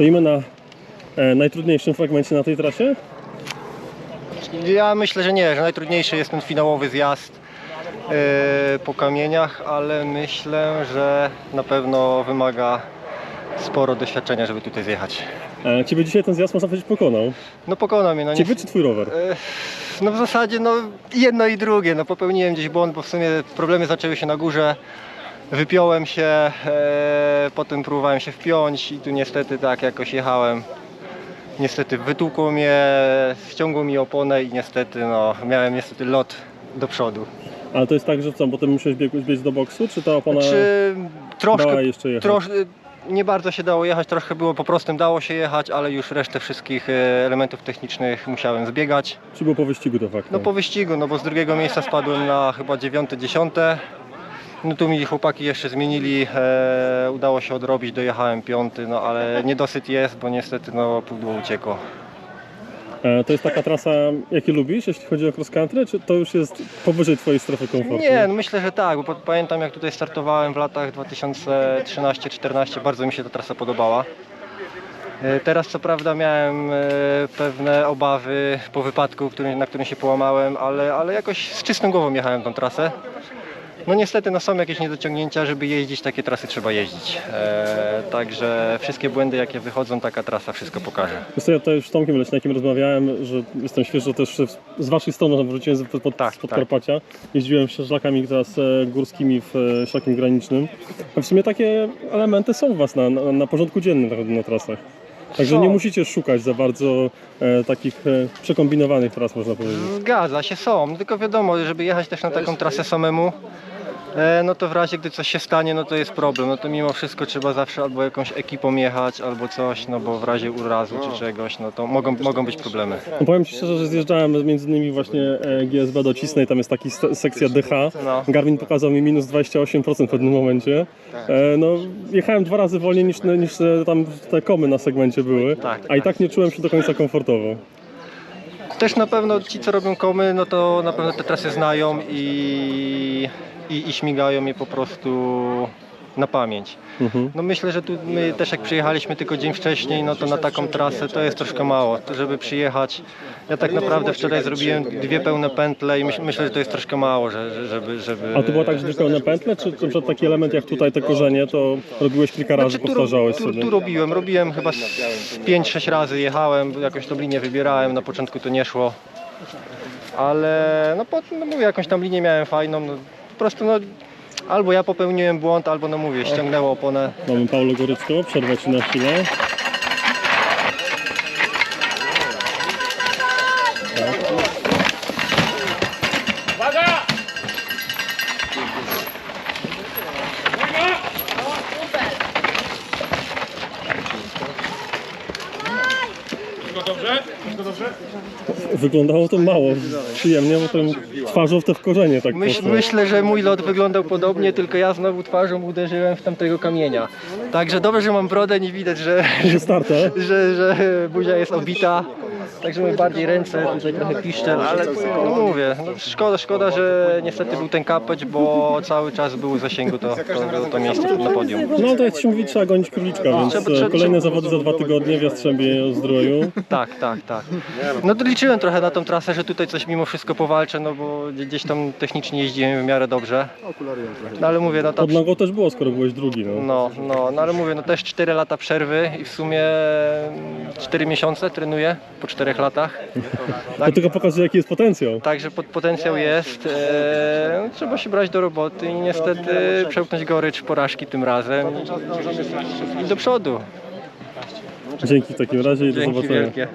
Stoimy na e, najtrudniejszym fragmencie na tej trasie. Ja myślę, że nie, że najtrudniejszy jest ten finałowy zjazd e, po kamieniach, ale myślę, że na pewno wymaga sporo doświadczenia, żeby tutaj zjechać. E, Ciebie dzisiaj ten zjazd można powiedzieć pokonał. No pokona mnie, no nie. Ciebie czy twój rower? E, No w zasadzie no jedno i drugie, no popełniłem gdzieś błąd, bo w sumie problemy zaczęły się na górze. Wypiąłem się, e, potem próbowałem się wpiąć i tu niestety tak jakoś jechałem. Niestety wytłukło mnie, ściągło mi oponę i niestety no miałem niestety lot do przodu. Ale to jest tak, że co, potem musiałeś biec, biec do boksu, czy ta opona Czy troszkę, dała jeszcze jechać? trosz, nie bardzo się dało jechać, trochę było po prostym dało się jechać, ale już resztę wszystkich e, elementów technicznych musiałem zbiegać. Czy było po wyścigu de facto? No po wyścigu, no bo z drugiego miejsca spadłem na chyba dziewiąte, dziesiąte. No tu mi chłopaki jeszcze zmienili, e, udało się odrobić, dojechałem piąty, no ale niedosyt jest, bo niestety no pudło uciekło. E, To jest taka trasa, jakie lubisz, jeśli chodzi o cross country, czy to już jest powyżej twojej strefy komfortu? Nie, no myślę, że tak, bo pa- pamiętam jak tutaj startowałem w latach 2013-14, bardzo mi się ta trasa podobała. E, Teraz co prawda miałem e, pewne obawy po wypadku, który, na którym się połamałem, ale, ale jakoś z czystą głową jechałem tą trasę. No niestety no są jakieś niedociągnięcia, żeby jeździć takie trasy trzeba jeździć. E, także wszystkie błędy jakie wychodzą, taka trasa wszystko pokaże. Wiesz co, ja tutaj już z Tomkiem Leśniakiem rozmawiałem, że jestem świeżo też z waszej strony, wróciłem z, pod, Tak, z Podkarpacia. Jeździłem się szlakami teraz e, górskimi w e, szlakiem granicznym. A w sumie takie elementy są u was na, na, na porządku dziennym na, na trasach. Także Są. nie musicie szukać za bardzo e, takich e, przekombinowanych tras, można powiedzieć. Zgadza się, są. Tylko wiadomo, żeby jechać też na taką trasę samemu, e, no to w razie gdy coś się stanie, no to jest problem. No to mimo wszystko trzeba zawsze albo jakąś ekipą jechać, albo coś, no bo w razie urazu czy czegoś, no to mogą, mogą być problemy. No powiem Ci szczerze, że zjeżdżałem między innymi właśnie e, GSB do Cisnej, tam jest taki st- sekcja DH. No. Garmin pokazał mi minus 28% w pewnym momencie. E, No, jechałem dwa razy wolniej niż, niż e, tam te komy na segmencie były, Tak, a i tak nie czułem się do końca komfortowo. Też na pewno ci, co robią komy, no to na pewno te trasy znają i, i, i śmigają je po prostu na pamięć. Mhm. No myślę, że tu my też jak przyjechaliśmy tylko dzień wcześniej, no to na taką trasę to jest troszkę mało, żeby przyjechać. Ja tak naprawdę wczoraj zrobiłem dwie pełne pętle i myśl, myślę, że to jest troszkę mało, że, że- żeby, żeby... A to było tak, że pełne pętle, czy na przykład taki element jak tutaj te korzenie, to robiłeś kilka razy, Znaczy, tu, powtarzałeś tu, sobie? tu robiłem, robiłem chyba z 5-6 razy jechałem, jakoś tą linię wybierałem, na początku to nie szło. Ale no, po, no mówię, jakąś tam linię miałem fajną, no, po prostu no albo ja popełniłem błąd, albo no mówię, ściągnęło oponę. Mamy Paulo Gorycko, przerwę Ci na chwilę. Wyglądało to mało przyjemnie, bo ten twarzą w te w korzenie tak Myśl, poszło. myślę, że mój lot wyglądał podobnie, tylko ja znowu twarzą uderzyłem w tamtego kamienia. Także dobrze, że mam brodę, nie widać, że, Że starta. że, że buzia jest obita. Także my bardziej ręce, tutaj trochę piszczel, ale no mówię, no szkoda, szkoda, że niestety był ten kapeć, bo cały czas był w zasięgu to, to, to miejsce na podium. No to jak się mówi, trzeba gonić króliczka, więc trzeba- trzeba- kolejne trzeba- zawody za dwa tygodnie w Jastrzębie Zdroju. Tak, tak, tak. No to liczyłem trochę na tą trasę, że tutaj coś mimo wszystko powalczę, no bo gdzieś tam technicznie jeździłem w miarę dobrze. No ale mówię, no to Pod nogą też było, skoro byłeś drugi. No. No, no, no ale mówię, no też 4 lata przerwy i w sumie 4 miesiące trenuję po 4 latach. To tylko pokazuje, jaki jest potencjał. Także potencjał jest. E, trzeba się brać do roboty i niestety przełknąć gorycz porażki tym razem i, i do przodu. Dzięki w takim razie i do Dzięki zobaczenia. wielkie.